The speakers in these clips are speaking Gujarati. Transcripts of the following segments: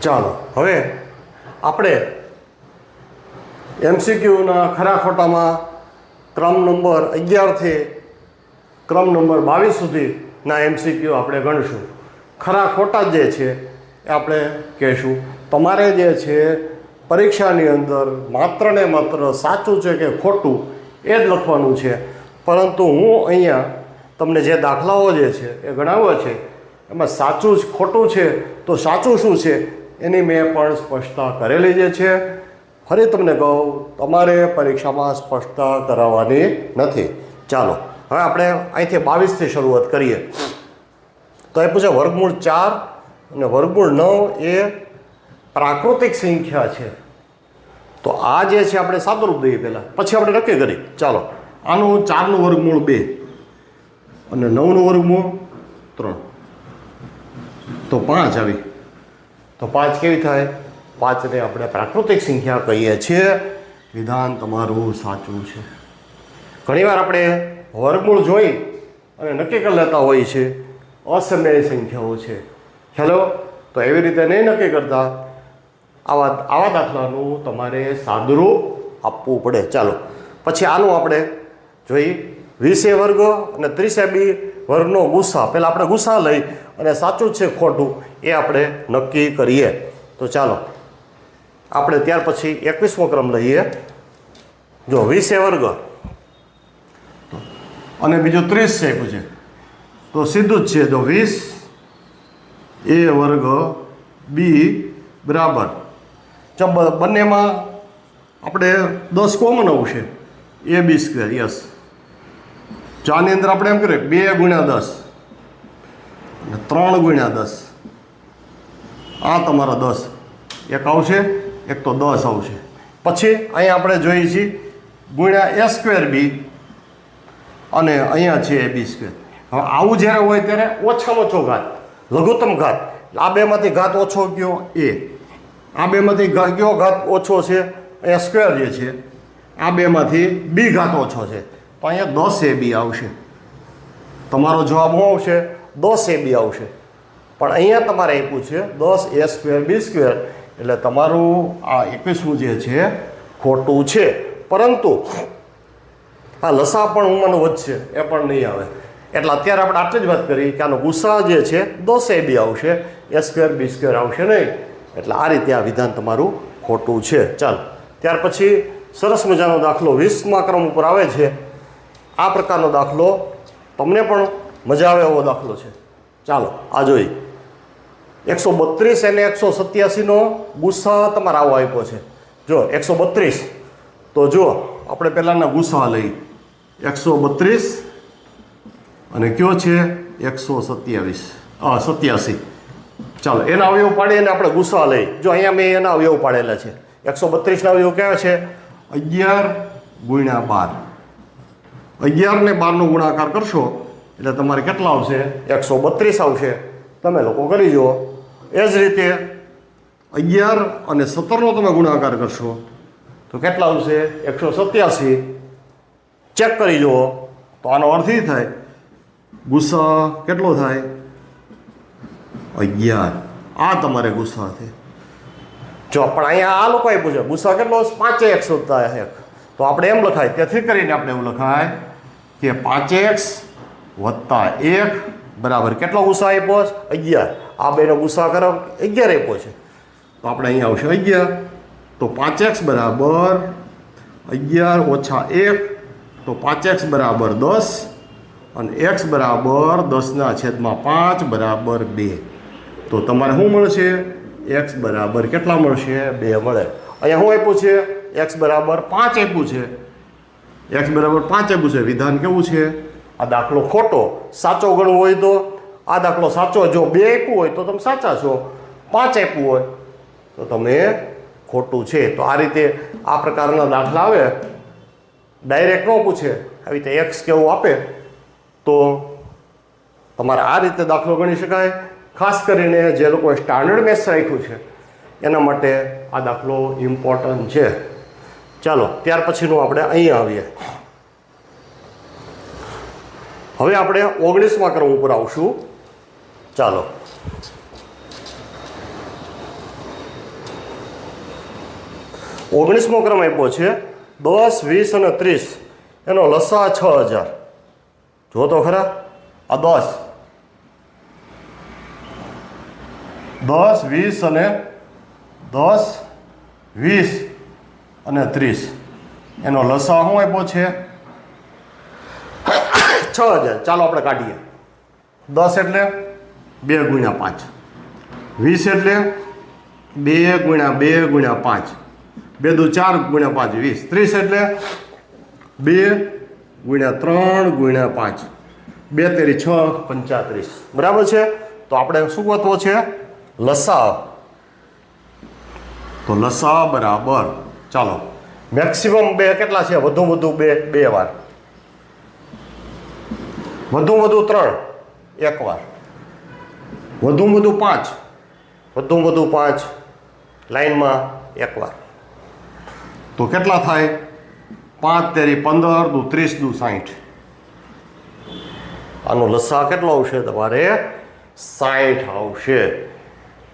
ચાલો, હવે આપણે એમસીક્યુના ખરા ખોટામાં ક્રમ નંબર અગિયારથી ક્રમ નંબર બાવીસ સુધીના એમસીક્યુ આપણે ગણશું. ખરા ખોટા જે છે એ આપણે કહેશું. તમારે જે છે પરીક્ષાની અંદર માત્ર ને માત્ર સાચું છે કે ખોટું એ જ લખવાનું છે. પરંતુ હું અહીંયા તમને જે દાખલાઓ જે છે એ ગણાવ્યા છે, એમાં સાચું જ ખોટું છે, તો સાચું શું છે? એની મેં પણ સ્પષ્ટતા કરેલી જે છે, ફરી તમને કહું, તમારે પરીક્ષામાં સ્પષ્ટતા કરાવવાની નથી. ચાલો, હવે આપણે અહીંથી બાવીસથી શરૂઆત કરીએ. તો એ પૂછે, વર્ગમૂળ ચાર અને વર્ગમૂળ નવ એ પ્રાકૃતિક સંખ્યા છે. તો આ જે છે, આપણે સાદુરૂપ દઈએ પહેલાં. પછી આપણે નક્કી કરી. ચાલો, આનું ચારનું વર્ગમૂળ બે અને નવનું વર્ગમૂળ ત્રણ. તો પાંચ આવી. તો પાંચ કેવી થાય? પાંચને આપણે પ્રાકૃતિક સંખ્યા કહીએ છીએ. વિધાન તમારું સાચું છે. ઘણીવાર આપણે વર્ગમૂળ જોઈ અને નક્કી કરી લેતા હોઈએ છીએ. અસમય સંખ્યાઓ છે. ખ્યાલો તો એવી રીતે નહીં નક્કી કરતા. આવા આવા દાખલાનું તમારે સાદુરૂપ આપવું પડે. ચાલો, પછી આનું આપણે જોઈ વીસે વર્ગ અને ત્રીસે બી વર્ગનો ગુસ્સા. પહેલાં આપણે ગુસ્સા લઈ. અને સાચું છે ખોટું એ આપણે નક્કી કરીએ. તો ચાલો, આપણે ત્યાર પછી એકવીસમો ક્રમ લઈએ. જો વીસે વર્ગ અને બીજું ત્રીસ છે છે તો સીધું જ છે, જો વીસ એ વર્ગ બી બરાબર. બંનેમાં આપણે દસ કોમન આવશે એ બી સ્ક્વેર, યસ. ચાની અંદર આપણે એમ કરીએ બે ગુણ્યા દસ. અને ત્રણ ગુણ્યા દસ. આ તમારા દસ. એક આવશે, એક તો દસ આવશે. પછી અહીંયા આપણે જોઈએ છીએ ગુણ્યા એ સ્ક્વેર બી અને અહીંયા છે એ બી સ્ક્વેર. હવે આવું જ્યારે હોય ત્યારે ઓછામાં ઓછો ઘાત, લઘુત્તમ ઘાત. આ બેમાંથી ઘાત ઓછો ગયો એ. આ બેમાંથી કયો ઘાત ઓછો છે? એ સ્ક્વેર જે છે, આ બેમાંથી બી ઘાત ઓછો છે. તો અહીંયા દસ એ બી આવશે. તમારો જવાબ શું આવશે? દસ એ બી આવશે. પણ અહીંયા તમારે આપ્યું છે દસ એ સ્ક્વેર બી સ્ક્વેર એટલે તમારું આ એકવીસમું જે છે, ખોટું છે. પરંતુ આ લસા પણ ઉંમરનું વધશે, એ પણ નહીં આવે. એટલે અત્યારે આપણે આટલી જ વાત કરી કે આનો ગુસ્સા જે છે, દસ એ બી આવશે એ સ્ક્વેર બી સ્ક્વેર આવશે નહીં. એટલે આ રીતે આ વિધાન તમારું ખોટું છે. ચાલો, ત્યાર પછી સરસ મજાનો દાખલો વીસમા ક્રમ ઉપર આવે છે. આ પ્રકારનો દાખલો તમને પણ મજા આવે એવો દાખલો છે. ચાલો, આ જોઈ એકસો બત્રીસ અને એકસો સત્યાસીનો ગુસ્સા તમારે આવો આપ્યો છે. જો, એકસો બત્રીસ. તો જો આપણે પહેલાંના ગુસ્સા લઈ. એકસો બત્રીસ અને કયો છે? એકસો સત્યાવીસ. હા સત્યાસી. ચાલો, એના અવયવ પાડી અને આપણે ગુસ્સા લઈ. જો, અહીંયા મેં એના અવયવ પાડેલા છે. એકસો બત્રીસના અવયવ કયા છે? અગિયાર ગુણ્યા બાર. અગિયાર ને બારનો ગુણાકાર કરશો એટલે તમારે કેટલા આવશે? એકસો બત્રીસ આવશે. તમે લોકો કરી જુઓ. એ જ રીતે અગિયાર અને સત્તરનો તમે ગુણાકાર કરશો. તો કેટલા આવશે? એકસો સત્યાસી. ચેક કરી જુઓ. તો આનો અર્થ એ થાય, ગુસ્સા કેટલો થાય? અગિયાર. આ તમારે ગુસ્સા છે જો, પણ અહીંયા આ લોકોએ પૂછે ગુસ્સા કેટલો પાંચે એકસો થાય એક તો આપણે એમ લખાય, તેથી કરીને આપણે એવું લખાય કે પાંચે એક્સ વત્તા એક બરાબર કેટલો ગુસ્સા આપ્યો? છે? અગિયાર. આ બેનો ગુસ્સા કરો. અગિયાર આપ્યો છે. તો આપણે અહીંયા આવશે અગિયાર. તો પાંચ એક્સ બરાબર અગિયાર ઓછા એક, તો પાંચ એક્સ બરાબર દસ, અને એક્સ બરાબર દસના છેદમાં પાંચ બરાબર બે. તો તમારે શું મળશે? એક્સ બરાબર કેટલા મળશે? બે મળે. અહીંયા શું આપ્યું છે? એક્સ બરાબર પાંચ આપ્યું છે. એક્સ બરાબર પાંચ આપ્યું છે. વિધાન કેવું છે? આ દાખલો ખોટો, સાચો ગણવો હોય તો, આ દાખલો સાચો, જો બે આપ્યું હોય તો તમે સાચા છો, પાંચ આપ્યું હોય તો તમે ખોટું છે. તો આ રીતે આ પ્રકારના દાખલા આવે. ડાયરેક્ટ ન પૂછે. આવી રીતે એક્સ કેવું આપે, તો તમારે આ રીતે દાખલો ગણી શકાય. ખાસ કરીને જે લોકોએ સ્ટાન્ડર્ડ મેથ્સ રાખ્યું છે, એના માટે આ દાખલો ઇમ્પોર્ટન્ટ છે. ચાલો, ત્યાર પછીનું આપણે અહીં આવીએ. હવે આપણે ઓગણીસમાં ક્રમ ઉપર આવશું. ચાલો. ઓગણીસમો ક્રમ આપ્યો છે, દસ, વીસ અને ત્રીસ. એનો લસા છ હજાર. જો તો ખરા, આ દસ. દસ, વીસ અને દસ, વીસ અને ત્રીસ. એનો લસા શું આપ્યો છે? છ હજાર. ચાલો આપણે કાઢીએ. દસ એટલે બે ગુણ્યા પાંચ. વીસ એટલે બે ગુણ્યા બે ગુણ્યા પાંચ. બે દુ ચાર ગુણ્યા પાંચ, વીસ. ત્રીસ એટલે બે ગુણ્યા ત્રણ ગુણ્યા પાંચ. બે તેરી છ, પંચાત્રીસ. બરાબર છે? તો આપણે શું ગોતવો છે? લસા. તો લસા બરાબર. ચાલો. મેક્સિમમ બે કેટલા છે? વધુ વધુ બે બે વાર. વધુ વધુ ત્રણ. એક વાર વધુ વધુ પાંચ. વધુ વધુ પાંચ. લાઈનમાં એક વાર તો કેટલા થાય? પાંચ તેરી પંદર દુ ત્રીસ દુ સાઠ આનો લસા કેટલો આવશે તમારે? સાઠ આવશે.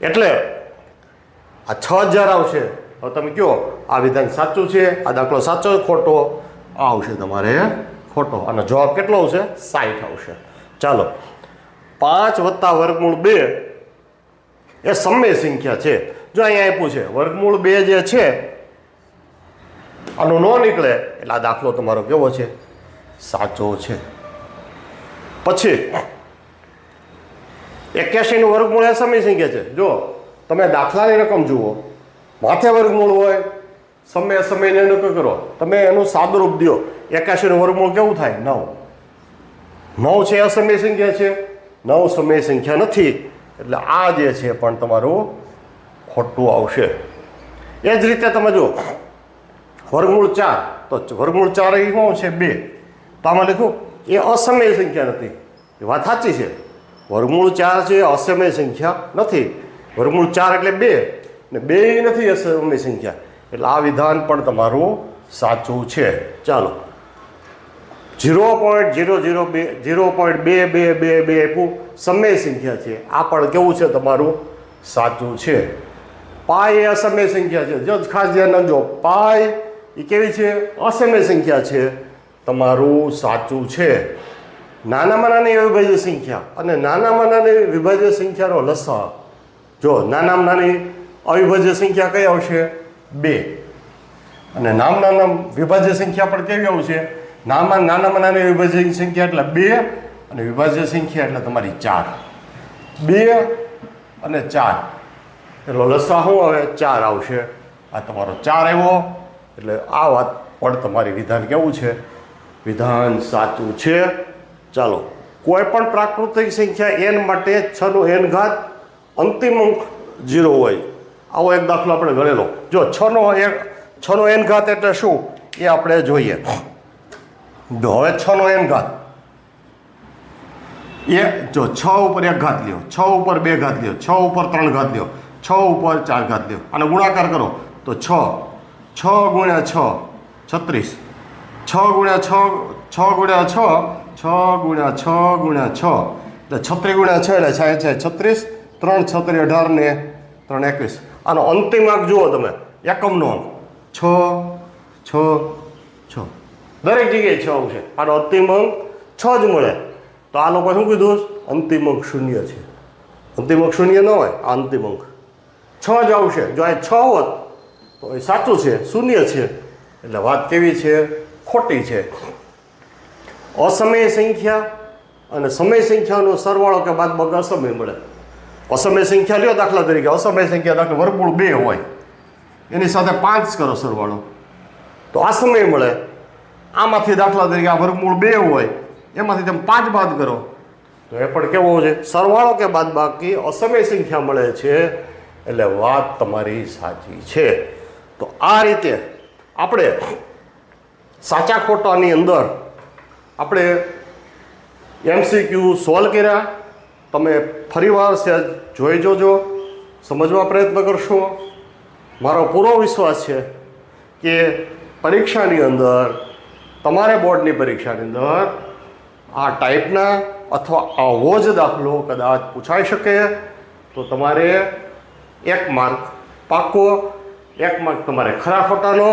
એટલે આ છ હજાર આવશે. હવે તમે કહો આ વિધાન સાચું છે? આ દાખલો સાચો, ખોટો? આવશે તમારે. ખોટો. અને જવાબ કેટલો આવશે? સાઠ આવશે. ચાલો. પાંચ વત્તા વર્ગમૂળ બે એ સમય સંખ્યા છે. જો અહીંયા આપ્યું છે, વર્ગમૂળ બે જે છે, આનું ન નીકળે, એટલે આ દાખલો તમારો કેવો છે? સાચો છે. પછી, એક્યાસીનું વર્ગમૂળ એ સમય સંખ્યા છે. જો, તમે દાખલાની રકમ જુઓ. માથે વર્ગમૂળ હોય, સમય, સમયને નક્કી કરો. તમે એનું સાદુરૂપ દો. એકાશીનું વર્ગમૂળ કેવું થાય? નવ. નવ છે અસમય સંખ્યા છે. નવ સમય સંખ્યા નથી. એટલે આ જે છે પણ તમારું ખોટું આવશે. એ જ રીતે તમે જુઓ. વર્ગમૂળ ચાર. તો વર્ગમૂળ ચાર એ શું છે, બે. તો આમાં લખ્યું એ અસમય સંખ્યા નથી. એ વાત સાચી છે. વર્ગમૂળ ચાર છે અસમય સંખ્યા નથી. વર્ગમૂળ ચાર એટલે બે. ને બે નથી અસમય સંખ્યા. એટલે આ વિધાન પણ તમારું સાચું છે. ચાલો. ઝીરો પોઈન્ટ ઝીરો ઝીરો બે ઝીરો પોઈન્ટ બે બે બે બે આપ્યું સમય સંખ્યા છે. આ પણ કેવું છે તમારું? સાચું છે. પાય એ અસમય સંખ્યા છે. જો ખાસ ધ્યાન રાખજો. પાય એ કેવી છે? અસમય સંખ્યા છે. તમારું સાચું છે. નાનામાં નાની અવિભાજ્ય સંખ્યા અને નાનામાં નાની વિભાજ્ય સંખ્યાનો લસા જો નાનામાં નાની અવિભાજ્ય સંખ્યા કઈ આવશે? બે. અને નામ નાના વિભાજ્ય સંખ્યા પણ કેવી આવશે? નામાં નાનામાં નાની વિભાજ્ય સંખ્યા એટલે બે અને વિભાજ્ય સંખ્યા એટલે તમારી ચાર. બે અને ચાર. એટલો લસા શું આવે? ચાર આવશે. આ તમારો ચાર આવ્યો. એટલે આ વાત પણ તમારી વિધાન કેવું છે? વિધાન સાચું છે. ચાલો, કોઈ પણ પ્રાકૃતિક સંખ્યા એન માટે છનો એન ઘાત અંતિમ અંક ઝીરો હોય. આવો એક દાખલો આપણે ગણેલો. જો છનો એક, છનો એન ઘાત એટલે શું? એ આપણે જોઈએ. હવે છનો એમ ઘાત. એ જો છ ઉપર એક ઘાત લ્યો. છ ઉપર બે ઘાત લ્યો. છ ઉપર ત્રણ ઘાત લ્યો. છ ઉપર ચાર ઘાત લ્યો. અને ગુણાકાર કરો. તો છ. છ ગુણ્યા છ, છત્રીસ. છ ગુણ્યા છ છ ગુણ્યા છ છ ગુણ્યા છ ગુણ્યા છ. એટલે છત્રીસ ગુણ્યા છ એટલે સાહેબ છે છત્રીસ, ત્રણ છત્રીસ અઢાર ને ત્રણ એકવીસ. આનો અંતિમ આંક જુઓ તમે. એકમનો અંક. છ છ દરેક જગ્યાએ છ છે. આનો અંતિમ અંક છ જ મળે. તો આ લોકો શું કીધું અંતિમ અંક શૂન્ય છે. અંતિમ અંક શૂન્ય ન હોય, આ અંતિમ અંક. છ જ આવશે. જો આ છ હોત, તો એ સાચું છે, શૂન્ય છે. એટલે વાત કેવી છે? ખોટી છે. અસમય સંખ્યા અને સમય સંખ્યાનો સરવાળો કે બાદ બગ અસમય મળે. અસમય સંખ્યા લ્યો દાખલા તરીકે. અસમય સંખ્યા દાખલા વર્ગમૂળ બે હોય. એની સાથે પાંચ કરો સરવાળો. તો આ સમય મળે. આમાંથી દાખલા તરીકે આ વર્ગમૂળ બે હોય, એમાંથી તમે પાંચ બાદ કરો. તો એ પણ કેવો છે? સરવાળો કે બાદ બાકી? અસમય સંખ્યા મળે છે, એટલે વાત તમારી સાચી છે. તો આ રીતે આપણે સાચા ખોટાની અંદર આપણે એમસીક્યુ સોલ્વ કર્યા. તમે ફરીવાર સહેજ જોઈ જોજો, સમજવા પ્રયત્ન કરશો. મારો પૂરો વિશ્વાસ છે કે પરીક્ષાની અંદર તમારે બોર્ડની પરીક્ષાની અંદર આ ટાઈપના અથવા આવો જ દાખલો કદાચ પૂછાઈ શકે, તો તમારે એક માર્ક પાકો, એક માર્ક તમારે ખરા ખોટાનો,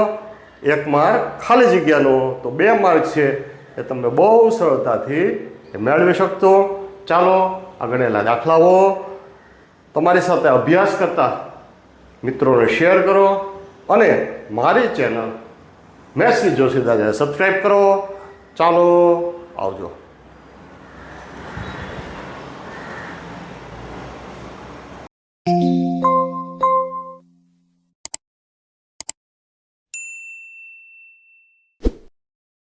એક માર્ક ખાલી જગ્યાનો. તો બે માર્ક છે એ તમે બહુ સરળતાથી મેળવી શકતો ચાલો આ ગણેલા દાખલાઓ. તમારી સાથે અભ્યાસ કરતા મિત્રોને શેર કરો અને મારી ચેનલ મેસી જોશીદાને સબસ્ક્રાઈબ કરો. ચાલો આવજો.